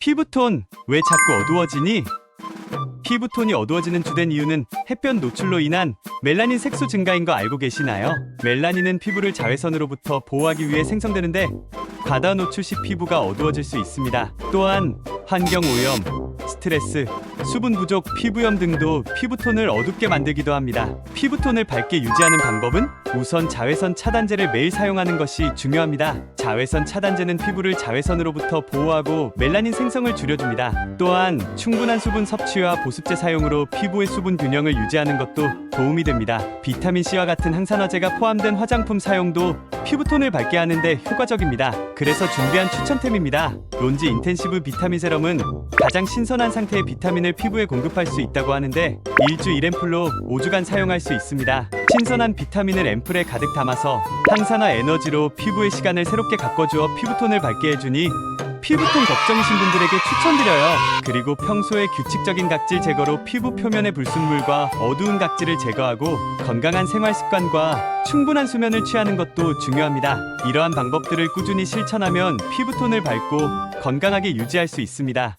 피부톤 왜 자꾸 어두워지니? 피부톤이 어두워지는 주된 이유는 햇볕 노출로 인한 멜라닌 색소 증가인 거 알고 계시나요? 멜라닌은 피부를 자외선으로부터 보호하기 위해 생성되는데 과다 노출 시 피부가 어두워질 수 있습니다. 또한 환경 오염, 스트레스, 수분 부족, 피부염 등도 피부톤을 어둡게 만들기도 합니다. 피부톤을 밝게 유지하는 방법은 우선 자외선 차단제를 매일 사용하는 것이 중요합니다. 자외선 차단제는 피부를 자외선으로부터 보호하고 멜라닌 생성을 줄여줍니다. 또한 충분한 수분 섭취와 보습제 사용으로 피부의 수분 균형을 유지하는 것도 도움이 됩니다. 비타민 C와 같은 항산화제가 포함된 화장품 사용도 피부톤을 밝게 하는데 효과적입니다. 그래서 준비한 추천템입니다. 론지 인텐시브 비타민 세럼은 가장 신선한 상태의 비타민을 피부에 공급할 수 있다고 하는데 일주 1앰플로 5주간 사용할 수 있습니다. 신선한 비타민을 앰플에 가득 담아서 항산화 에너지로 피부의 시간을 새롭게 가꿔주어 피부톤을 밝게 해주니 피부톤 걱정이신 분들에게 추천드려요. 그리고 평소에 규칙적인 각질 제거로 피부 표면의 불순물과 어두운 각질을 제거하고 건강한 생활 습관과 충분한 수면을 취하는 것도 중요합니다. 이러한 방법들을 꾸준히 실천하면 피부톤을 밝고 건강하게 유지할 수 있습니다.